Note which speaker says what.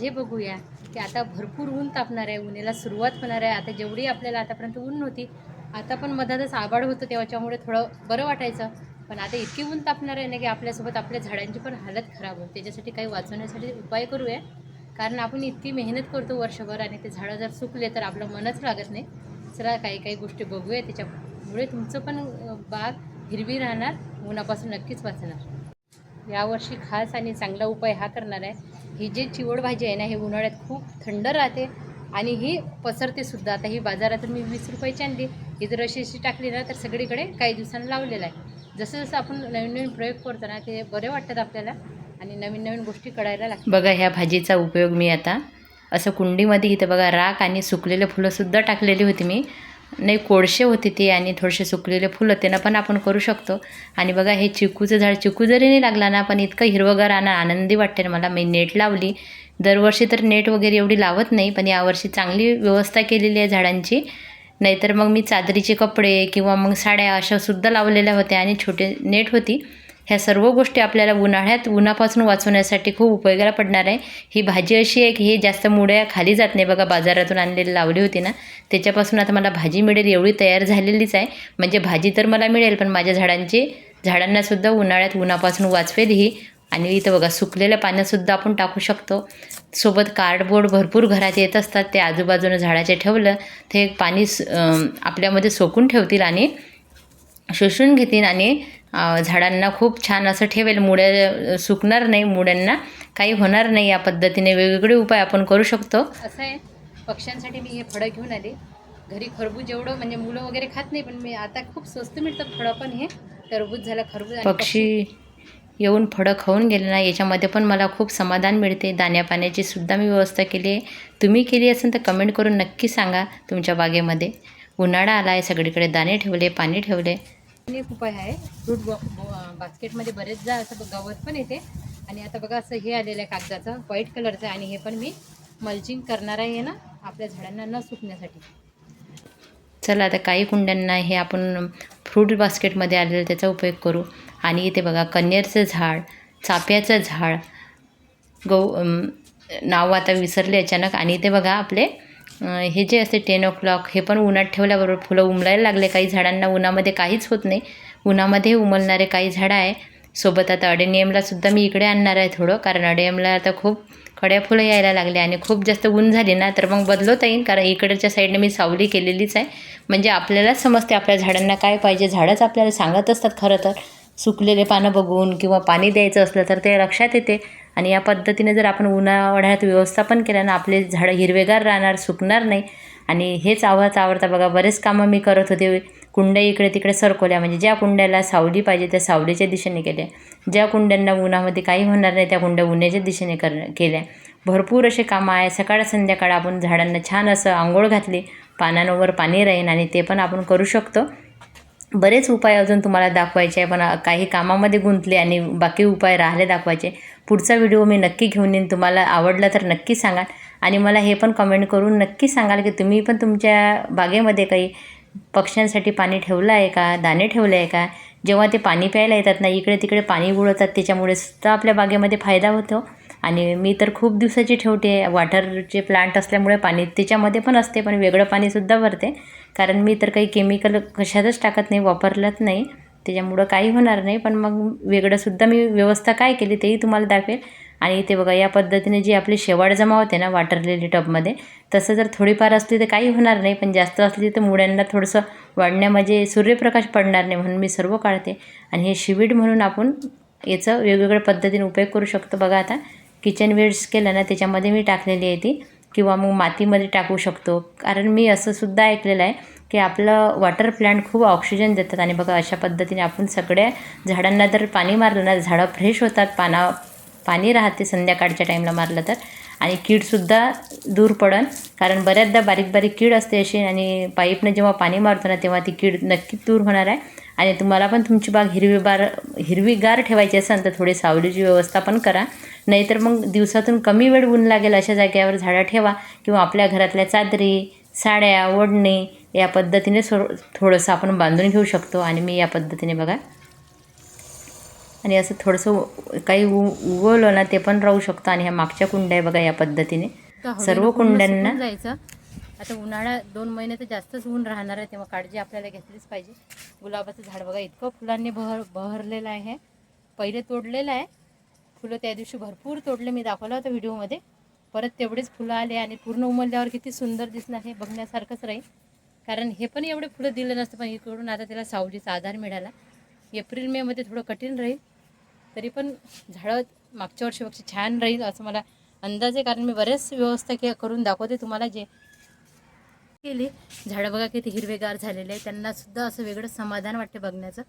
Speaker 1: हे बघूया की आता भरपूर ऊन तापणार आहे उन्हाला सुरुवात होणार आहे. आता जेवढी आपल्याला आतापर्यंत ऊन नव्हती आता पण मधातच आबाड होतं तेव्हाच्यामुळे थोडं बरं वाटायचं. पण आता इतकी ऊन तापणार आहे ना की आपल्यासोबत आपल्या झाडांची पण हालत खराब होते त्याच्यासाठी काही वाचवण्यासाठी उपाय करूया. कारण आपण इतकी मेहनत करतो वर्षभर आणि ते झाडं जर सुकले तर आपलं मनच लागत नाही. चला काही काही गोष्टी बघूया. त्याच्यामुळे तुमचं पण बाग हिरवी राहणार उन्हापासून नक्कीच वाचणार. यावर्षी खास आणि चांगला उपाय हा करणार आहे. ही जी चिवड भाजी आहे ना हे उन्हाळ्यात खूप थंड राहते आणि ही पसरते सुद्धा. आता ही बाजारातून मी वीस रुपयाची आणली. ही जर अशी अशी टाकली ना तर सगळीकडे काही दिवसांना लावलेलं आहे. जसं जसं आपण नवीन नवीन प्रयोग करतो ना ते बरे वाटतात आपल्याला आणि नवीन नवीन गोष्टी कळायला लागतात.
Speaker 2: बघा ह्या भाजीचा उपयोग मी आता असं कुंडीमध्ये इथं बघा राख आणि सुकलेले फुलंसुद्धा टाकलेली होती मी. नाही कोळशे होते ते आणि थोडेसे सुकलेले फुलं त्यांना पण आपण करू शकतो. आणि बघा हे चिकूचं झाड चिकू जरी नाही लागला ना पण इतकं हिरवंगार आणि आनंदी वाटते ना मला. मी नेट लावली. दरवर्षी तर नेट वगैरे एवढी लावत नाही पण यावर्षी चांगली व्यवस्था केलेली आहे झाडांची. नाहीतर मग मी चादरीचे कपडे किंवा मग साड्या अशा सुद्धा लावलेल्या होत्या आणि छोटे नेट होती. ह्या सर्व गोष्टी आपल्याला उन्हाळ्यात उन्हापासून वाचवण्यासाठी खूप उपयोगाला पडणार आहे. ही भाजी अशी आहे की हे जास्त मुळ्या खाली जात नाही. बघा बाजारातून आणलेली लावली होती ना त्याच्यापासून आता मला भाजी मिळेल एवढी तयार झालेलीच आहे. म्हणजे भाजी तर मला मिळेल पण माझ्या झाडांची झाडांनासुद्धा उन्हाळ्यात उन्हापासून वाचवेल ही. आणि इथं बघा सुकलेल्या पाण्यातसुद्धा आपण टाकू शकतो. सोबत कार्डबोर्ड भरपूर घरात येत असतात. ते आजूबाजूनं झाडाचे ठेवलं ते पाणी आपल्यामध्ये सोकून ठेवतील आणि शोषून घेतील आणि झाडांना खूप छान असं ठेवेल. मुळ्या सुकणार नाही मुळ्यांना काही होणार नाही या पद्धतीने वेगवेगळे उपाय आपण करू शकतो.
Speaker 1: असं आहे. पक्ष्यांसाठी मी हे फळं घेऊन आले. घरी खरबूज एवढं म्हणजे मुलं वगैरे खात नाही पण मी आता खूप स्वस्त मिळतात फळं पण हे. टरबूज झालं खरबूज
Speaker 2: पक्षी येऊन फळं खाऊन गेले ना याच्यामध्ये पण मला खूप समाधान मिळते. दाण्या पाण्याची सुद्धा मी व्यवस्था केली आहे. तुम्ही केली असेल तर कमेंट करून नक्की सांगा तुमच्या बागेमध्ये. उन्हाळा आला आहे सगळीकडे दाणे ठेवले पाणी ठेवले.
Speaker 1: आणि एक उपाय आहे फ्रूट बास्केटमध्ये बरेचदा असं गवत पण येते. आणि आता बघा असं हे आलेलं आहे कागदाचं व्हाईट कलरचं आणि हे पण मी मल्चिंग करणार आहे ना आपल्या झाडांना न सुकण्यासाठी.
Speaker 2: चला आता काही कुंड्यांना हे आपण फ्रूट बास्केटमध्ये आलेलं त्याचा उपयोग करू. आणि इथे बघा कन्नेरचं झाड चाप्याचं झाड गौ नाव आता विसरले अचानक. आणि इथे बघा आपले हे जे असते टेन ओ क्लॉक हे पण उन्हात ठेवल्याबरोबर फुलं उमलायला लागले. काही झाडांना उन्हामध्ये काहीच होत नाही. उन्हामध्ये उमलणारे काही झाडं आहे. सोबत आता अडेनियमला सुद्धा मी इकडे आणणार आहे थोडं कारण अडेनियमला आता खूप कड्या फुलं यायला लागले आणि खूप जास्त ऊन झाली ना तर मग बदलवता येईल कारण इकडच्या साईडने मी सावली केलेलीच आहे. म्हणजे आपल्यालाच समजते आपल्या झाडांना काय पाहिजे. झाडंच आपल्याला सांगत असतात खरं तर. सुकलेले पानं बघून किंवा पाणी द्यायचं असलं तर ते लक्षात येते. आणि या पद्धतीने जर आपण उन्हाळ्यात व्यवस्थापन केलं ना आपले झाडं हिरवेगार राहणार सुकणार नाही. आणि हेच आवाज आवडता बघा बरेच कामं मी करत होते. कुंड्या इकडे तिकडे सरकवल्या. म्हणजे ज्या कुंड्याला सावली पाहिजे त्या सावलीच्या दिशेने केल्या. ज्या कुंड्यांना उन्हामध्ये काही होणार नाही त्या कुंड्या उन्हाच्या दिशेने कर केल्या. भरपूर असे कामं आहे सकाळ संध्याकाळ आपण झाडांना छान असं आंघोळ घातली. पानांवर पाणी राहीन आणि ते पण आपण करू शकतो. बरेच उपाय अजून तुम्हाला दाखवायचे आहे पण काही कामामध्ये गुंतले आणि बाकी उपाय राहिले दाखवायचे. पुढचा व्हिडिओ मी नक्की घेऊन येईन. तुम्हाला आवडला तर नक्की सांगाल. आणि मला हे पण कमेंट करून नक्की सांगाल की तुम्ही पण तुमच्या बागेमध्ये काही पक्ष्यांसाठी पाणी ठेवलं आहे का? दाणे ठेवले आहे का? जेव्हा ते पाणी प्यायला येतात ना इकडे तिकडे पाणी बुडवतात त्याच्यामुळे सुद्धा आपल्या बागेमध्ये फायदा होतो. आणि मी तर खूप दिवसाची ठेवते. वॉटरचे प्लांट असल्यामुळे पाणी त्याच्यामध्ये पण असते पण वेगळं पाणीसुद्धा भरते. कारण मी तर काही केमिकल कशातच टाकत नाही वापरलंच नाही. त्याच्यामुळं काही होणार नाही. पण मग वेगळंसुद्धा मी व्यवस्था काय केली तेही तुम्हाला दाखवेल. आणि इथे बघा या पद्धतीने जी आपली शेवाळ जमा होते ना वाटरलेली टबमध्ये तसं जर थोडीफार असली तर काही होणार नाही. पण जास्त असली तर मुळ्यांना थोडंसं वाढण्यामध्ये सूर्यप्रकाश पडणार नाही म्हणून मी सर्व काढते. आणि हे शिवीड म्हणून आपण याचं वेगवेगळ्या पद्धतीने उपयोग करू शकतो. बघा आता किचन वेड्स केलं ना त्याच्यामध्ये मी टाकलेली आहे ती. किंवा मग मातीमध्ये टाकू शकतो. कारण मी असं सुद्धा ऐकलेलं आहे की आपलं वॉटर प्लांट खूप ऑक्सिजन देतात. आणि बघा अशा पद्धतीने आपण सगळ्या झाडांना जर पाणी मारलं ना झाडं फ्रेश होतात पाना पाणी राहते संध्याकाळच्या टाईमला मारलं तर. आणि कीडसुद्धा दूर पडन. कारण बऱ्याचदा बारीक बारीक कीड असते अशी आणि पाईपनं जेव्हा पाणी मारतो ना तेव्हा ती कीड नक्कीच दूर होणार आहे. आणि तुम्हाला पण तुमची बाग हिरवीगार हिरवीगार ठेवायची असेल तर थोडी सावलीची व्यवस्था पण करा. नाहीतर मग दिवसातून कमी वेळ ऊन लागेल अशा जाग्यावर झाडं ठेवा किंवा आपल्या घरातल्या चादरी साड्या ओढणे या पद्धतीने सो थोडंसं आपण बांधून घेऊ शकतो. आणि मी या पद्धतीने बघा आणि असं थोडंसं काही उ उगवलं ना ते पण राहू शकतं. आणि ह्या मागच्या कुंड्या आहे बघा या पद्धतीने. सर्व कुंड्यांना
Speaker 1: जायचं. आता उन्हाळा दोन महिने तर जास्तच ऊन राहणार आहे तेव्हा काळजी आपल्याला घेतलीच पाहिजे. गुलाबाचं झाड बघा इतकं फुलांनी बहर बहरलेलं आहे. पहिले तोडलेलं आहे. फुलं त्या दिवशी भरपूर तोडले मी दाखवलं होतं व्हिडिओमध्ये. परत तेवढेच फुलं आले आणि पूर्ण उमलल्यावर किती सुंदर दिसणार हे बघण्यासारखंच राहील. कारण हे पण एवढे फुलं दिलं नसतं पण इकडून आता त्याला सावलीचा आधार मिळाला. एप्रिल मेमध्ये थोडं कठीण राहील. तरी पण झाडं मागच्या वर्षीपेक्षा छान राहील असं मला अंदाज आहे. कारण मी बरेच व्यवस्था के करून दाखवते तुम्हाला जे केली. झाडं बघा किती हिरवेगार झालेले आहे. त्यांनासुद्धा असं वेगळं समाधान वाटते बघण्याचं.